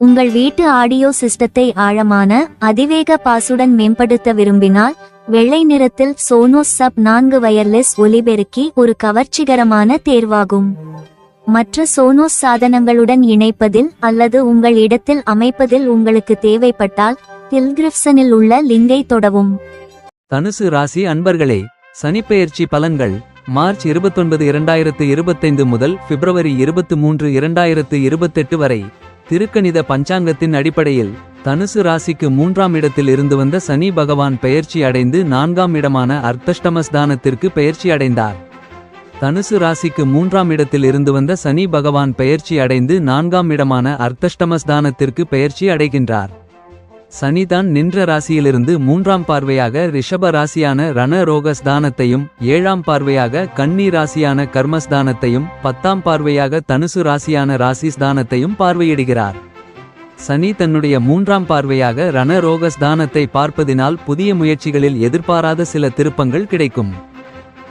உங்கள் வீட்டு ஆடியோ சிஸ்டத்தை ஆழமான அதிவேக பாசுடன் மேம்படுத்த விரும்பினால் வெள்ளை நிறத்தில் சோனோஸ் சப் நான்கு வயர்லெஸ் ஒலிபெருக்கி ஒரு கவர்ச்சிகரமான தேர்வாகும். மற்ற சோனோஸ் சாதனங்களுடன் இணைப்பதில் அல்லது உங்கள் இடத்தில் அமைப்பதில் உங்களுக்கு தேவைப்பட்டால் டில்கிரிப்சனில் உள்ள லிங்கை தொடவும். தனுசு ராசி அன்பர்களே சனிப்பெயர்ச்சி பலன்கள் மார்ச் இருபத்தொன்பது இரண்டாயிரத்து இருபத்தைந்து முதல் பிப்ரவரி இருபத்து மூன்று இரண்டாயிரத்து இருபத்தெட்டு வரை திருக்கணித பஞ்சாங்கத்தின் அடிப்படையில் தனுசு ராசிக்கு மூன்றாம் இடத்தில் இருந்து வந்த சனி பகவான் பெயர்ச்சி அடைந்து நான்காம் இடமான அர்த்தஷ்டமஸ்தானத்திற்கு பெயர்ச்சி அடைந்தார். தனுசு ராசிக்கு மூன்றாம் இடத்தில் இருந்து வந்த சனி பகவான் பெயர்ச்சி அடைந்து நான்காம் இடமான அர்த்தஷ்டமஸ்தானத்திற்கு பெயர்ச்சி அடைகின்றார். சனிதான் நின்ற ராசியிலிருந்து மூன்றாம் பார்வையாக ரிஷப ராசியான ரண ரோகஸ்தானத்தையும் ஏழாம் பார்வையாக கன்னி ராசியான கர்மஸ்தானத்தையும் பத்தாம் பார்வையாக தனுசு ராசியான ராசிஸ்தானத்தையும் பார்வையிடுகிறார். சனி தன்னுடைய மூன்றாம் பார்வையாக ரண ரோகஸ்தானத்தை பார்ப்பதினால் புதிய முயற்சிகளில் எதிர்பாராத சில திருப்பங்கள் கிடைக்கும்.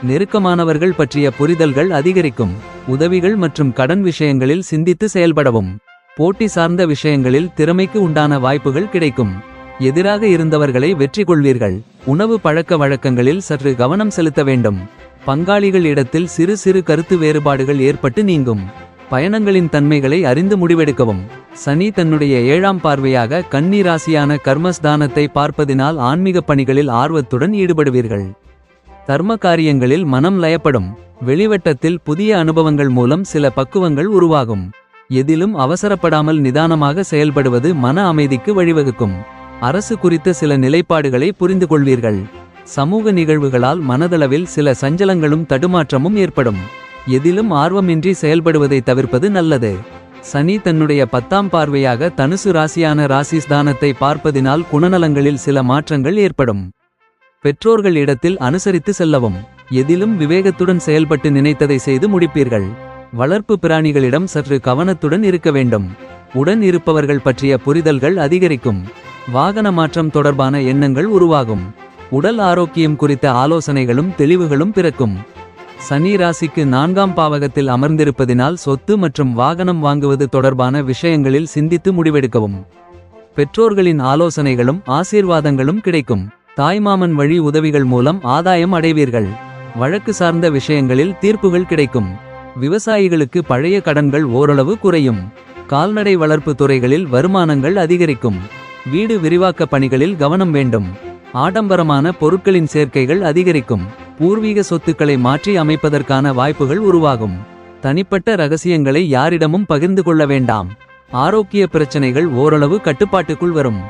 நெருக்கமானவர்கள் பற்றிய புரிதல்கள் அதிகரிக்கும். உதவிகள் மற்றும் கடன் விஷயங்களில் சிந்தித்து செயல்படவும். போட்டி சார்ந்த விஷயங்களில் திறமைக்கு உண்டான வாய்ப்புகள் கிடைக்கும். எதிராக இருந்தவர்களை வெற்றி கொள்வீர்கள் உணவு பழக்க வழக்கங்களில் சற்று கவனம் செலுத்த வேண்டும். பங்காளிகள் இடத்தில் சிறு சிறு கருத்து வேறுபாடுகள் ஏற்பட்டு நீங்கும். பயணங்களின் தன்மைகளை அறிந்து முடிவெடுக்கவும். சனி தன்னுடைய ஏழாம் பார்வையாக கன்னி ராசியான கர்மஸ்தானத்தை பார்ப்பதினால் ஆன்மீக பணிகளில் ஆர்வத்துடன் ஈடுபடுவீர்கள். தர்ம காரியங்களில் மனம் லயப்படும். வெளிவட்டத்தில் புதிய அனுபவங்கள் மூலம் சில பக்குவங்கள் உருவாகும். எதிலும் அவசரப்படாமல் நிதானமாக செயல்படுவது மன அமைதிக்கு வழிவகுக்கும். அரசு குறித்த சில நிலைப்பாடுகளை புரிந்து கொள்வீர்கள். சமூக நிகழ்வுகளால் மனதளவில் சில சஞ்சலங்களும் தடுமாற்றமும் ஏற்படும். எதிலும் ஆர்வமின்றி செயல்படுவதை தவிர்ப்பது நல்லது. சனி தன்னுடைய பத்தாம் பார்வையாக தனுசு ராசியான ராசிஸ்தானத்தை பார்ப்பதினால் குணநலங்களில் சில மாற்றங்கள் ஏற்படும். பெற்றோர்கள் இடத்தில் அனுசரித்து செல்லவும். எதிலும் விவேகத்துடன் செயல்பட்டு நினைத்ததை செய்து முடிப்பீர்கள். வளர்ப்பு பிராணிகளிடம் சற்று கவனத்துடன் இருக்க வேண்டும். உடன் இருப்பவர்கள் பற்றிய புரிதல்கள் அதிகரிக்கும். வாகன மாற்றம் தொடர்பான எண்ணங்கள் உருவாகும். உடல் ஆரோக்கியம் குறித்த ஆலோசனைகளும் தெளிவுகளும் பிறக்கும். சனி ராசிக்கு நான்காம் பாவகத்தில் அமர்ந்திருப்பதினால் சொத்து மற்றும் வாகனம் வாங்குவது தொடர்பான விஷயங்களில் சிந்தித்து முடிவெடுக்கவும். பெற்றோர்களின் ஆலோசனைகளும் ஆசீர்வாதங்களும் கிடைக்கும். தாய்மாமன் வழி உதவிகள் மூலம் ஆதாயம் அடைவீர்கள். வழக்கு சார்ந்த விஷயங்களில் தீர்ப்புகள் கிடைக்கும். விவசாயிகளுக்கு பழைய கடன்கள் ஓரளவு குறையும். கால்நடை வளர்ப்பு துறைகளில் வருமானங்கள் அதிகரிக்கும். வீடு விரிவாக்க பணிகளில் கவனம் வேண்டும். ஆடம்பரமான பொருட்களின் சேர்க்கைகள் அதிகரிக்கும். பூர்வீக சொத்துக்களை மாற்றி அமைப்பதற்கான வாய்ப்புகள் உருவாகும். தனிப்பட்ட ரகசியங்களை யாரிடமும் பகிர்ந்து கொள்ள வேண்டாம். ஆரோக்கிய பிரச்சனைகள் ஓரளவு கட்டுப்பாட்டுக்குள் வரும்.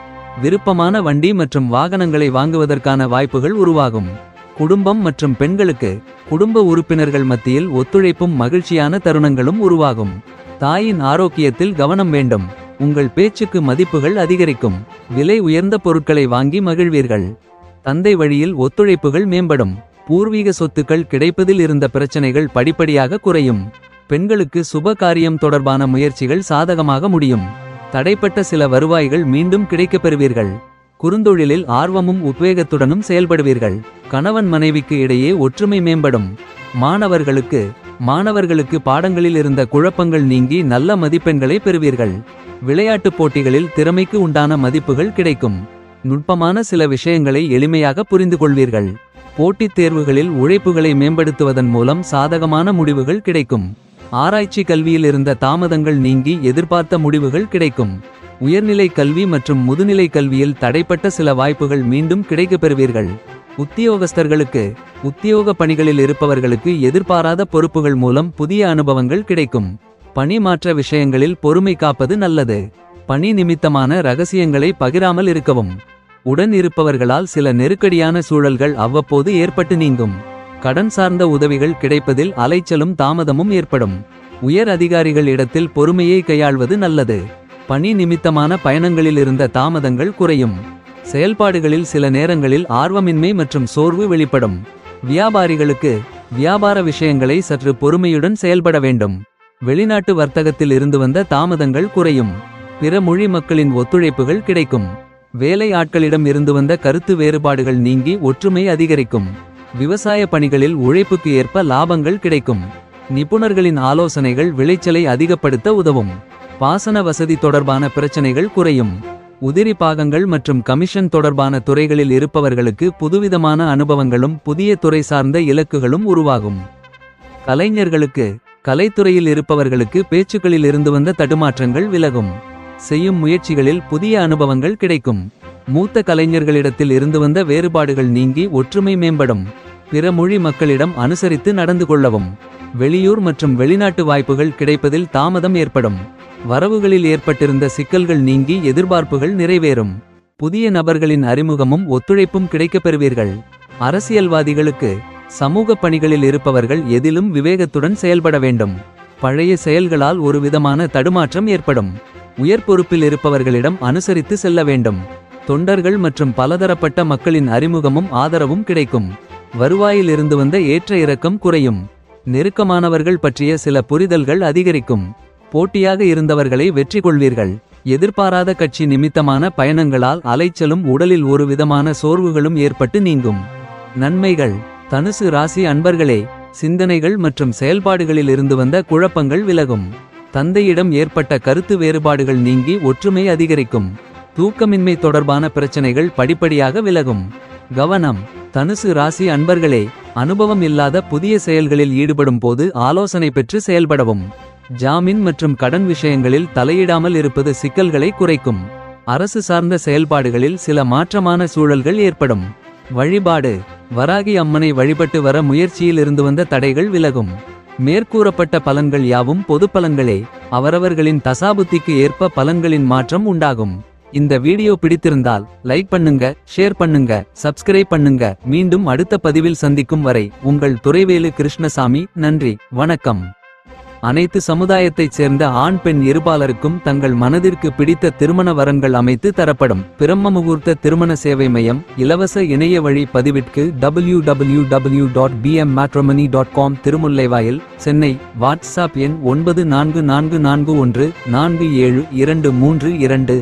விருப்பமான வண்டி மற்றும் வாகனங்களை வாங்குவதற்கான வாய்ப்புகள் உருவாகும். குடும்பம் மற்றும் பெண்களுக்கு குடும்ப உறுப்பினர்கள் மத்தியில் ஒத்துழைப்பும் மகிழ்ச்சியான தருணங்களும் உருவாகும். தாயின் ஆரோக்கியத்தில் கவனம் வேண்டும். உங்கள் பேச்சுக்கு மதிப்புகள் அதிகரிக்கும். விலை உயர்ந்த பொருட்களை வாங்கி மகிழ்வீர்கள். தந்தை வழியில் ஒத்துழைப்புகள் மேம்படும். பூர்வீக சொத்துக்கள் கிடைப்பதில் இருந்த பிரச்சனைகள் படிப்படியாக குறையும். பெண்களுக்கு சுப காரியம் தொடர்பான முயற்சிகள் சாதகமாக முடியும். தடைப்பட்ட சில வருவாய்கள் மீண்டும் கிடைக்கப் பெறுவீர்கள். குறுந்தொழிலில் ஆர்வமும் உத்வேகத்துடனும் செயல்படுவீர்கள். கணவன் மனைவிக்கு இடையே ஒற்றுமை மேம்படும். மாணவர்களுக்கு மாணவர்களுக்கு பாடங்களில் இருந்த குழப்பங்கள் நீங்கி நல்ல மதிப்பெண்களை பெறுவீர்கள். விளையாட்டுப் போட்டிகளில் திறமைக்கு உண்டான மதிப்புகள் கிடைக்கும். நுட்பமான சில விஷயங்களை எளிமையாக புரிந்து கொள்வீர்கள். போட்டித் தேர்வுகளில் உழைப்புகளை மேம்படுத்துவதன் மூலம் சாதகமான முடிவுகள் கிடைக்கும். ஆராய்ச்சி கல்வியில் இருந்த தாமதங்கள் நீங்கி எதிர்பார்த்த முடிவுகள் கிடைக்கும். உயர்நிலை கல்வி மற்றும் முதுநிலை கல்வியில் தடைப்பட்ட சில வாய்ப்புகள் மீண்டும் கிடைக்கப் பெறுவீர்கள் உத்தியோகஸ்தர்களுக்கு உத்தியோக பணிகளில் இருப்பவர்களுக்கு எதிர்பாராத பொறுப்புகள் மூலம் புதிய அனுபவங்கள் கிடைக்கும். பணி மாற்ற விஷயங்களில் பொறுமை காப்பது நல்லது. பணி நிமித்தமான ரகசியங்களை பகிராமல் இருக்கவும். உடன் இருப்பவர்களால் சில நெருக்கடியான சூழல்கள் அவ்வப்போது ஏற்பட்டு நீங்கும். கடன் சார்ந்த உதவிகள் கிடைப்பதில் அலைச்சலும் தாமதமும் ஏற்படும். உயர் அதிகாரிகள் இடத்தில் பொறுமையை கையாள்வது நல்லது. பணி நிமித்தமான பயணங்களில் இருந்த தாமதங்கள் குறையும். செயல்பாடுகளில் சில நேரங்களில் ஆர்வமின்மை மற்றும் சோர்வு வெளிப்படும். வியாபாரிகளுக்கு வியாபார விஷயங்களை சற்று பொறுமையுடன் செயல்பட வேண்டும். வெளிநாட்டு வர்த்தகத்தில் இருந்து வந்த தாமதங்கள் குறையும். பிற மொழி மக்களின் ஒத்துழைப்புகள் கிடைக்கும். வேலை ஆட்களிடம் இருந்து வந்த கருத்து வேறுபாடுகள் நீங்கி ஒற்றுமை அதிகரிக்கும். விவசாய பணிகளில் உழைப்புக்கு ஏற்ப லாபங்கள் கிடைக்கும். நிபுணர்களின் ஆலோசனைகள் விளைச்சலை அதிகப்படுத்த உதவும். பாசன வசதி தொடர்பான பிரச்சனைகள் குறையும். உதிரி பாகங்கள் மற்றும் கமிஷன் தொடர்பான துறைகளில் இருப்பவர்களுக்கு புதுவிதமான அனுபவங்களும் புதிய துறை சார்ந்த இலக்குகளும் உருவாகும். கலைஞர்களுக்கு கலைத்துறையில் இருப்பவர்களுக்கு பேச்சுக்களில் இருந்து வந்த தடுமாற்றங்கள் விலகும். செய்யும் முயற்சிகளில் புதிய அனுபவங்கள் கிடைக்கும். மூத்த கலைஞர்களிடத்தில் இருந்து வந்த வேறுபாடுகள் நீங்கி ஒற்றுமை மேம்படும். பிற மொழி மக்களிடம் அனுசரித்து நடந்து கொள்ளவும். வெளியூர் மற்றும் வெளிநாட்டு வாய்ப்புகள் கிடைப்பதில் தாமதம் ஏற்படும். வரவுகளில் ஏற்பட்டிருந்த சிக்கல்கள் நீங்கி எதிர்பார்ப்புகள் நிறைவேறும். புதிய நபர்களின் அறிமுகமும் ஒத்துழைப்பும் கிடைக்கப் பெறுவீர்கள். அரசியல்வாதிகளுக்கு சமூக பணிகளில் இருப்பவர்கள் எதிலும் விவேகத்துடன் செயல்பட வேண்டும். பழைய செயல்களால் ஒரு விதமான தடுமாற்றம் ஏற்படும். உயர் பொறுப்பில் இருப்பவர்களிடம் அனுசரித்து செல்ல வேண்டும். தொண்டர்கள் மற்றும் பலதரப்பட்ட மக்களின் அறிமுகமும் ஆதரவும் கிடைக்கும். வருவாயில் இருந்து வந்த ஏற்ற இறக்கம் குறையும். நெருக்கமானவர்கள் பற்றிய சில புரிதல்கள் அதிகரிக்கும். போட்டியாக இருந்தவர்களை வெற்றி கொள்வீர்கள் எதிர்பாராத கட்சி நிமித்தமான பயணங்களால் அலைச்சலும் உடலில் ஒரு விதமான சோர்வுகளும் ஏற்பட்டு நீங்கும். நன்மைகள். தனுசு ராசி அன்பர்களே சிந்தனைகள் மற்றும் செயல்பாடுகளில் இருந்து வந்த குழப்பங்கள் விலகும். தந்தையிடம் ஏற்பட்ட கருத்து வேறுபாடுகள் நீங்கி ஒற்றுமை அதிகரிக்கும். தூக்கமின்மை தொடர்பான பிரச்சனைகள் படிப்படியாக விலகும். கவனம். தனுசு ராசி அன்பர்களே அனுபவம் இல்லாத புதிய செயல்களில் ஈடுபடும் போது ஆலோசனை பெற்று செயல்படவும். ஜாமீன் மற்றும் கடன் விஷயங்களில் தலையிடாமல் இருப்பது சிக்கல்களை குறைக்கும். அரசு சார்ந்த செயல்பாடுகளில் சில மாற்றமான சூழல்கள் ஏற்படும். வழிபாடு. வராகி அம்மனை வழிபட்டு வர முயற்சியில் இருந்து வந்த தடைகள் விலகும். மேற்கூறப்பட்ட பலன்கள் யாவும் பொது பலன்களே. அவரவர்களின் தசாபுத்திக்கு ஏற்ப பலன்களின் மாற்றம் உண்டாகும். இந்த வீடியோ பிடித்திருந்தால் லைக் பண்ணுங்க ஷேர் பண்ணுங்க சப்ஸ்கிரைப் பண்ணுங்க. மீண்டும் அடுத்த பதிவில் சந்திக்கும் வரை உங்கள் துறைவேலு கிருஷ்ணசாமி நன்றி வணக்கம். அனைத்து சமுதாயத்தைச் சேர்ந்த ஆண் பெண் இருபாலருக்கும் தங்கள் மனதிற்கு பிடித்த திருமண வரன்கள் அமைத்து தரப்படும் பிரம்ம முகூர்த்த திருமண சேவை மையம் இலவச இணைய வழி பதிவிற்கு W W W dot PM dot com Thirumullaivoyal Chennai WhatsApp எண் ஒன்பது நான்கு நான்கு நான்கு ஒன்று நான்கு ஏழு இரண்டு மூன்று இரண்டு.